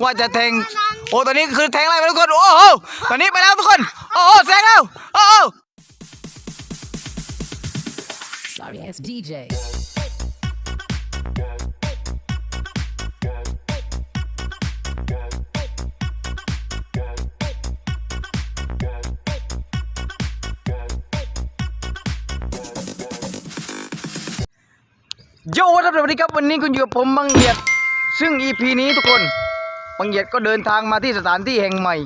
ว่าจะแทง โอ้ ตอนนี้คือแทงอะไรไปทุกคน โอ้โห ตอนนี้ไปแล้วทุกคน โอ้โหแทงแล้ว โอ้โห Sorry ass DJ. โยวัสดีครับวันนี้คุณอยู่กับผมบังเหียดซึ่ง EP นี้ทุกคน บังเหียดก็เดินทางมาที่สถานที่แห่งใหม่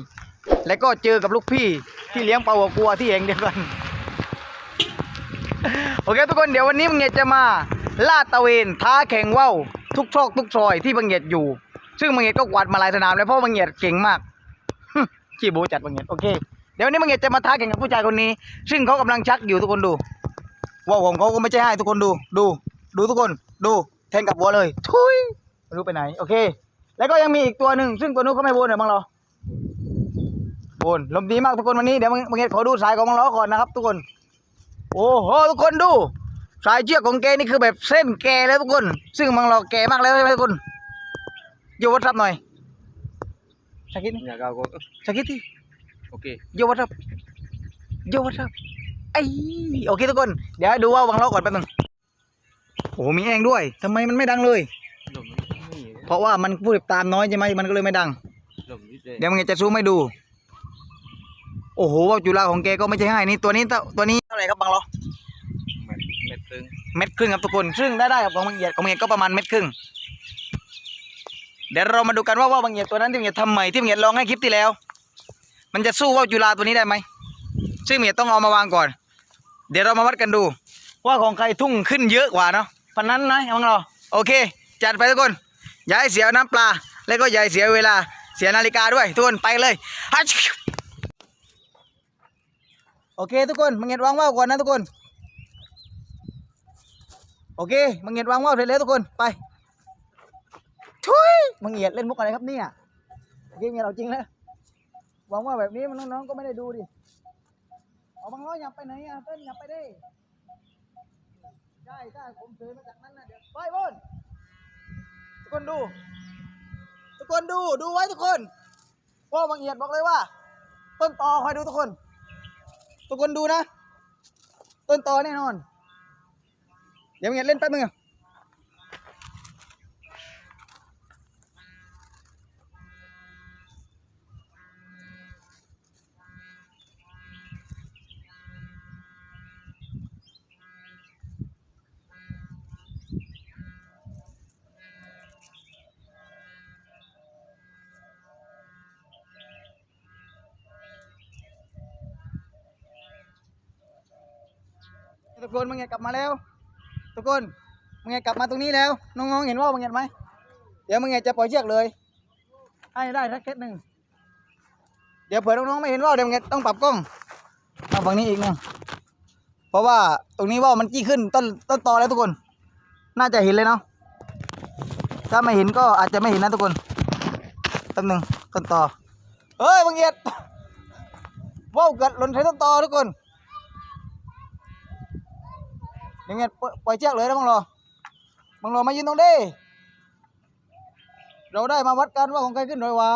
และก็เจอกับลูกพี่ที่เลี้ยงปลาหัวกัวที่แห่งเดียวกัน โอเคทุกคนเดี๋ยววันนี้บังเหียดจะมาลาดตะเวนท้าแข่งว่าวทุกซอกทุกซอยที่บังเหียดอยู่ ซึ่งบังเหียดก็กวาดมาหลายสนามแล้วเพราะบังเหียดเก่งมากขี้โบจัดบังเหียดโอเคเดี๋ยววันนี้บังเหียดจะมาท้าแข่งกับผู้ชายคนนี้ ซึ่งเขากำลังชักอยู่ทุกคนดูว่าวของเขาก็ไม่ใช่ให้ทุกคนดูดู ดูทุกคนดูแทงกับวัวเลยทุยไม่รู้ไปไหนโอเค แล้วก็ยังมีอีกตัวหนึ่งซึ่งตัวนู้นเขาไม่โบนเหรอบังเราโบนลมดีมากทุกคนวันนี้เดี๋ยวบังเอกขอดูสายของบังล้อก่อนนะครับ ทุกคน โอ้โหทุกคนดู สายเชือกของแกนี่คือแบบเส้นแกแล้วทุกคน ซึ่งบังเราแกมากแล้วใช่ไหมทุกคนโยวัดรับหน่อยสักนิดนึง nhà cao có สักนิดที่ ok โยวัดรับโยวัดรับไอ้โอเคทุกคน เดี๋ยวให้ดูว่าบังล้อก่อนแป๊บนึงโอ้โหมีแองด้วยทำไมมันไม่ดังเลย lồng gì เพราะว่ามันผู้ติดตามน้อยใช่ไหมมันก็เลยไม่ดัง lồng ít đây เดี๋ยวมึงจะซูมให้ดู โอ้โหว่าวจุฬาของแกก็ไม่ใช่ง่ายนี่ตัวนี้เท่าตัวนี้เท่าไหร่ครับบางล้อ mệt mệt cưng เม็ดครึ่งครับทุกคนซึ่งได้ได้กับของบางเอียดของบางเอียดก็ประมาณเม็ดครึ่งเดี๋ยวเรามาดูกันว่าว่าวบางเอียดตัวนั้นที่บางเอียดทำใหม่ที่บางเอียดลองให้คลิปที่แล้ว มันจะสู้ว่าวจุฬาตัวนี้ได้ไหมซึ่งบางเอียดต้องเอามาวางก่อน เดี๋ยวเรามาวัดกันดู ว่าของใครทุ่งขึ้นเยอะกว่าเนาะพันนั้นนะบางเราโอเค จัดไปทุกคน อย่าให้เสียน้ำปลา แล้วก็อย่าให้เสียเวลาเสียนาฬิกาด้วยทุกคนไปเลยฮัชโอเคทุกคนมังเงียดวางว่าวก่อนนะทุกคน โอเคมังเงียดวางว่าวเสร็จแล้วทุกคนไปทุยมังเงียดเล่นมุกอะไรครับเนี่ยเคมังเงียดเอาจริงแล้ววางว่าแบบนี้มันน้องๆก็ไม่ได้ดูดิเอาบางล้อยอย่าไปไหนอะเต้นอย่าไปไดิใช่ใช่ผมเดินมาจากนั้นนะเดี๋ยวไปบน ทุกคนดู ทุกคนดูดูไว้ทุกคนพ่อบางเอียดบอกเลยว่า ต้นตอคอยดูทุกคน ทุกคนดูนะ ต้นตอแน่นอน เดี๋ยวบางเอียดเล่นแป๊บนึง ทุกคนบางเอียกลับมาแล้ว ทุกคนบางเอียกลับมาตรงนี้แล้ว น้องๆเห็นว่าบางเอียไหมเดี๋ยวบางเอียจะปล่อยเชือกเลย ให้ได้สักเคสหนึ่งเดี๋ยวเผื่อน้องๆไม่เห็นว่าวเดี๋ยวบางเอียต้องปรับกล้องเอาฝั่งนี้อีกหนึงเพราะว่าตรงนี้ว่าวมันจี้ขึ้นต้นต้นตอแล้วทุกคน น่าจะเห็นเลยเนาะถ้าไม่เห็นก็อาจจะไม่เห็นนะทุกคนต้นหนึ่งต้นตอเฮ้ยบางเอียว่าวเกิดหล่นใส่ต้นตอทุกคน เดี๋ยวเงี้ยปล่อยปล่อยเชือกเลยนะบังรอบังรอมายืนตรงนี้เราได้มาวัดกันว่าของใครขึ้นหน่อยวะ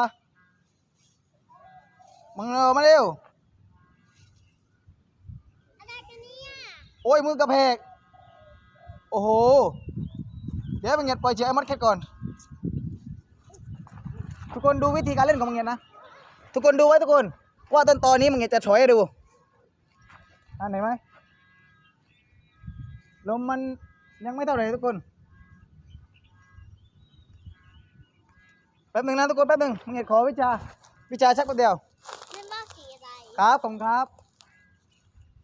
บังรอมาเร็วโอ้ยมือกระเพกโอ้โหเดี๋ยวบังเงียปล่อยเชือกมัดแค่ก่อน ทุกคนดูวิธีการเล่นของบังเงียนะทุกคนดูไว้ทุกคน ว่าต้นตอนนี้บังเงียจะถอยให้ดูอ่านไหนไหม ลมมันยังไม่เท่าไหร่ทุกคนแป๊บหนึ่งนะทุกคนแป๊บหนึ่งมึงเห็นขอวิชา วิชาชักแป๊บเดียวเล่นว่าสีอะไรครับผมครับ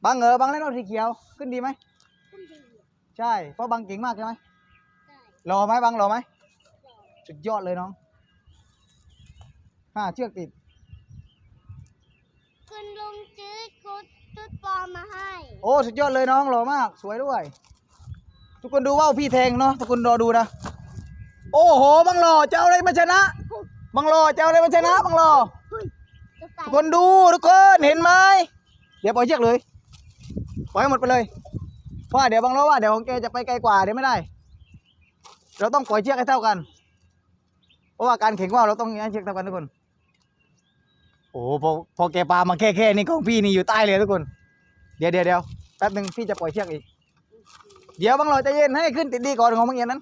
บางเออบางเล่นเอาสีเขียวขึ้นดีไหมขึ้นดีใช่เพราะบางเก่งมากใช่ไหมใช่รอไหมบางรอไหมสุดยอดเลยน้องห้าเชือกติดคุณลุงซื้อกุด ตุ๊ดปลอมมาให้ โอ้สุดยอดเลยน้องหล่อมาก สวยด้วย ทุกคนดูว่าวพี่แทงเนาะทุกคนรอดูนะ โอ้โหบังหล่อจะเอาอะไรมาชนะบังหล่อจะเอาอะไรมาชนะบังหล่อทุกคนดูทุกคนเห็นไหมเดี๋ยวปล่อยเชือกเลยปล่อยให้หมดไปเลยเพราะเดี๋ยวบางล้อว่าเดี๋ยวของแกจะไปไกลกว่าเดี๋ยวไม่ได้ เราต้องปล่อยเชือกให้เท่ากัน เพราะว่าการแข่งว่าวเราต้องเช็คเท่ากันทุกคน โอ้โหพอพอแกปลามาแค่แค่นี้ของพี่นี่อยู่ใต้เลยทุกคน เดี๋ยวเดี๋ยวเดี๋ยวแป๊บหนึ่งพี่จะปล่อยเชือกอีก เดี๋ยวบางเราใจะเย็นให้ขึ้นติดดีก่อนของบางเงียนนั้น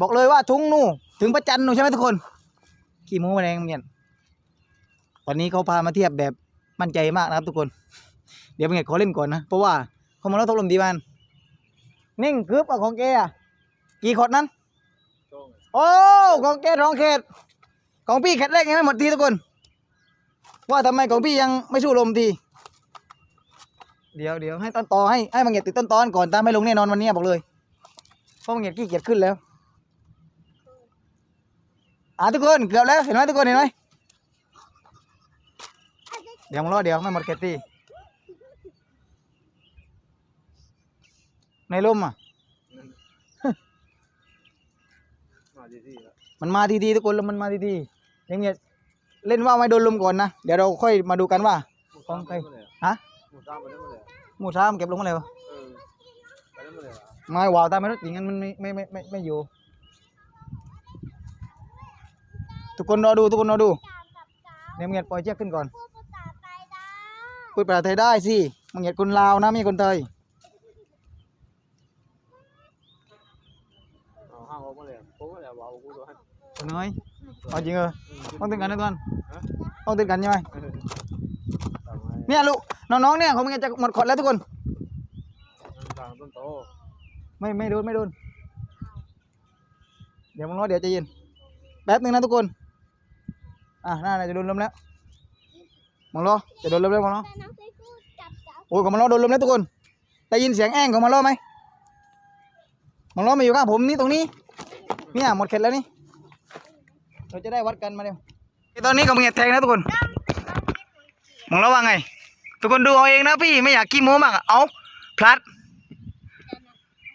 บอกเลยว่าทุงนู่ถึงประจันนู่ใช่ไหมทุกคนขี่มูมาแรงบางเงียนตอนนี้เขาพามาเทียบแบบมั่นใจมากนะครับทุกคน เดี๋ยวบางเงียนขอเล่นก่อนนะ เพราะว่าเขามาแล้วตกลมดีมันนิ่งกึบกับของแกอะกี่ขดนั้น โอ้ของแกร้องเขตของพี่เขตแรกยังไม่หมดทีทุกคน ว่าทำไมของพี่ยังไม่สู้ลมทีเดี๋ยวเดี๋ยวให้ต้นตอให้ให้บางเงียดติดต้นตอนก่อนตามไม่ลงแน่นอนวันนี้บอกเลยเพราะบางเงียดขี้เกียจขึ้นแล้วอ่าทุกคนเกือบแล้วเห็นไหมทุกคนเห็นไหมเดี๋ยวมึงรอเดี๋ยวไม่หมดเขตทีในลมอะมาดีที่แล้วมันมาทีๆทุกคนแล้วมันมาทีๆยังเงีย เล่นว่าวไม่โดนลมก่อนนะ เดี๋ยวเราค่อยมาดูกันว่า ของใคร ฮะหมูซ่าไปได้หมดเลยหมูช้ามนเก็บลงมาเลยวะเออไปได้หมดเลยไม่วาวตามไม่รถอย่างนั้นมันไม่ไม่ไม่ไม่ไม่อยู่ ทุกคนรอดูทุกคนรอดูการกับกาวเดี๋ยวมึงเงียปล่อยเชือกขึ้นก่อนพูดภาษาไทยได้พูดภาษาไทยได้สิมึงเงียคนลาวนะไม่ใช่คนไทยเอาห้างออกมาเลยผมก็เลยว่ากูด้วยคนน้อย เอาจริงเออต้องตื่นกันนะทุกคนต้องตื่นกันใช่ไหมเนี่ยลูกน้องๆเนี่ยของมึงเงียจะหมดขดแล้วทุกคนต่างต้นโตไม่ไม่โดนไม่โดนเดี๋ยวมึงรอเดี๋ยวใจะเย็นแป๊บหนึงนะทุกคนอะน่าจะโดนลมแล้วมึงรอจะโดนลมแล้วมึงรอแต่น้องเคยพูดกับกาวโอ้ยของมึงรอโดนลมแล้วทุกคนได้ยินเสียงแอ้งของมึงรอไหมมึงรอมาอยู่ข้างผมนี่ตรงนี้เนี่ยหมดเข็ดแล้วนี่ เราจะได้วัดกันมาเร็วตอนนี้กับมึงอย่าแทงนะทุกคนมึงรอว่าไง ทุกคนดูเอาเองนะพี่ไม่อยากขี้โม้มากเอาพลัด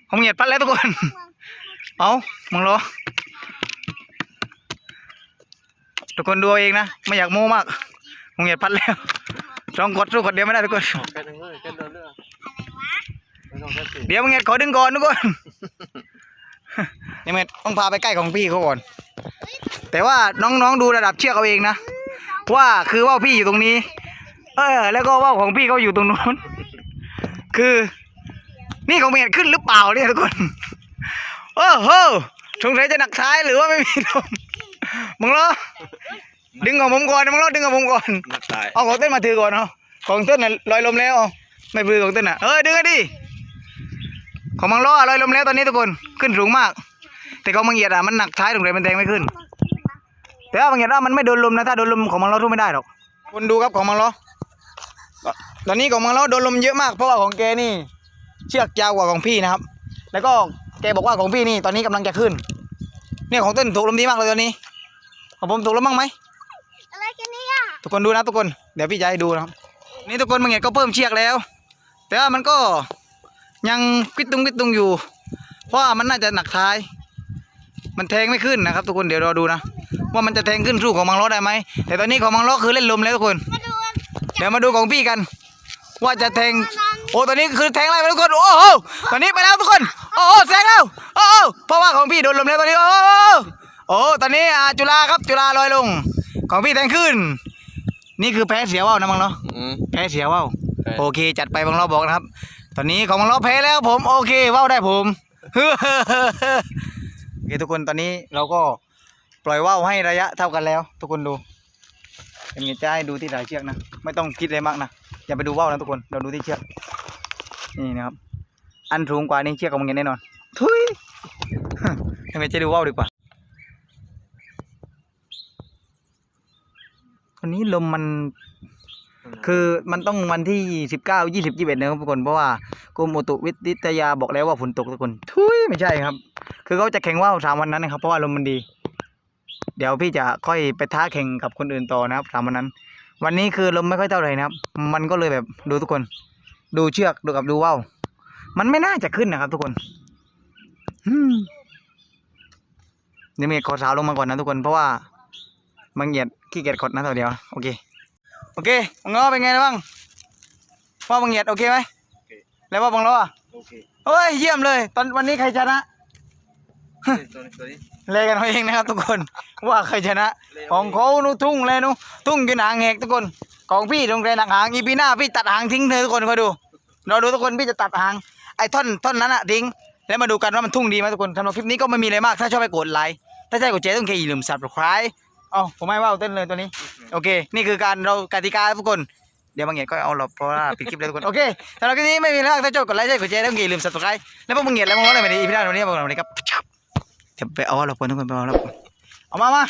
ของมึงเหยียดพลัดแล้วทุกคน เอามึงรอทุกคนดูเอาเองนะไม่อยากโม้มากมึงเหยียดพลัดแล้วลองกดสู้กดเดียวไม่ได้ทุกคนเดี๋ยวมึงเหยียดขอดึงก่อนทุกคนนี่เม็ดต้องพาไปใกล้ของพี่เขาก่อน แต่ว่าน้องๆดูระดับเชือกเอาเองนะว่าคือว่าวพี่อยู่ตรงนี้ เออ แล้วก็ว่าวของพี่เขาอยู่ตรงนู้น คือ นี่ของเมียขึ้นหรือเปล่าเนี่ยทุกคนโอ้โหสงสัยจะหนักท้ายหรือว่าไม่มีลมมึงรอดึงของผมก่อนมึงรอดึงของผมก่อนนักตายเอาของเต้นมาถือก่อนเนาะของเต้นน่ะลอยลมแล้วเอาไม่ปลือของเต้นอะเอ้ยดึงกันดิของมังล้อลอยลมแล้วตอนนี้ทุกคนขึ้นสูงมาก แต่ของมังเหยียดอะมันหนักท้ายตรงไหนมันแทงไม่ขึ้น แต่ว่ามังเหยียดว่ามันไม่โดนลมนะถ้าโดนลมของมังล้อทุบไม่ได้หรอกคุณดูครับของมังล้อตอนนี้ของมังล้อโดนลมเยอะมากเพราะว่าของแกนี่ เชือกยาวกว่าของพี่นะครับ แล้วก็แกบอกว่าของพี่นี่ตอนนี้กำลังจะขึ้น เนี่ยของเต้นถูกลมดีมากเลยตอนนี้ของผมถูกลมบ้างไหมอะไรกันเนี่ยทุกคนดูนะทุกคนเดี๋ยวพี่จะให้ดูนะครับนี่ทุกคนบางอย่างก็เพิ่มเชือกแล้ว แต่ว่ามันก็ยังกิดตุงกิดตุงอยู่ เพราะว่ามันน่าจะหนักท้าย มันแทงไม่ขึ้นนะครับ ทุกคนเดี๋ยวรอดูนะ ว่ามันจะแทงขึ้นสู้ของมังล้อได้ไหมแต่ตอนนี้ของมังล้อคือเล่นลมแล้วทุกคน มาดูกันเดี๋ยวมาดูของพี่กัน ว่าจะแทงโอ้ตอนนี้คือแทงอะไรไปทุกคนโอ้โหตอนนี้ไปแล้วทุกคนโอ้โหแทงแล้วโอ้โหเพราะว่าของพี่โดนลมแล้วตอนนี้โอ้โหโอ้โหตอนนี้อ่าจุฬาครับจุฬาลอยลง ของพี่แทงขึ้น นี่คือแพ้เสียว่าวนะมังล้ออืมแพ้เสียว่าวแพ้โอเค จัดไปบังล้อบอกนะครับ ตอนนี้ของบังล้อแพ้แล้วผมโอเคว่าวได้ผมโอเคทุกคนตอนนี้เราก็ ปล่อยว่าวให้ระยะเท่ากันแล้ว ทุกคนดูอย่างนี้จะให้ดูที่สายเชือกนะ ไม่ต้องคิดอะไรมากนะอย่าไปดูว่าวนะทุกคนเราดูที่เชือกนี่นะครับ อันสูงกว่านี้เชือกของมึงแน่นอนทุยยังไงจะดูว่าวดีกว่าวันนี้ลมมันคือมันต้องวันที่สิบเก้ายี่สิบยี่สิบเอ็ดนะครับทุกคนเพราะว่ากรมอุตุวิทยาบอกแล้วว่าฝนตกทุกคน ทุยไม่ใช่ครับ คือเขาจะแข่งว่าวสามวันนั้นนะครับเพราะว่าลมมันดี เดี๋ยวพี่จะค่อยไปท้าแข่งกับคนอื่นต่อนะครับสามวันนั้น วันนี้คือลมไม่ค่อยเท่าไหร่นะครับ มันก็เลยแบบดูทุกคน ดูเชือกดูกับดูว่าวมันไม่น่าจะขึ้นนะครับ ทุกคนอืมเดี๋ยวเมฆขอสาวลงมาก่อนนะทุกคนเพราะว่ามังเหยียดขี้เกียจขดนะตัวเดียวโอเคโอเคบังล้อเป็นไงบ้างว่าบังเหยียดโอเคไหมโอเคแล้วว่าบังล้ออะโอเคเฮ้ยเยี่ยมเลย ตอนวันนี้ใครชนะ ตัวนี้ตัวนี้เอเลยกันเอาเองนะครับทุกคน ว่าใครชนะ ของเขานูทุ่งเลยนูทุ่งกินหางแหกทุกคน ของพี่ตรงแกนหางอีพีหน้าพี่ตัดหางทิ้งเลยทุกคนคอยดูเราดูทุกคนพี่จะตัดหางไอ้ท่อนท่อนนั้นอะทิ้ง แล้วมาดูกันว่ามันทุ่งดีไหมทุกคนสำหรับคลิปนี้ก็ไม่มีอะไรมากถ้าชอบไปกดไลค์ถ้าใช่กดแชร์ต้องเคยอย่าลืม subscribe เอ้าผมไม่ว่าเต้นเลยตัวนี้โอเค นี่คือการเรากติกาทุกคนเดี๋ยวบางอย่างก็เอาหลบเพราะว่าปิดคลิปเลยทุกคนโอเคสำหรับคลิปนี้ไม่มีแล้วถ้าชอบกดไลค์ใช่กดแชร์ต้องอย่าลืม subscribe แล้วพวกมึงเหยียดแล้วมึงว่าอะไรไม่ดีอีพีหน้าวันนี้บอกเราเลยครับ จะไปเอาเราคนทุกคนไปเอาเราคนเอามามา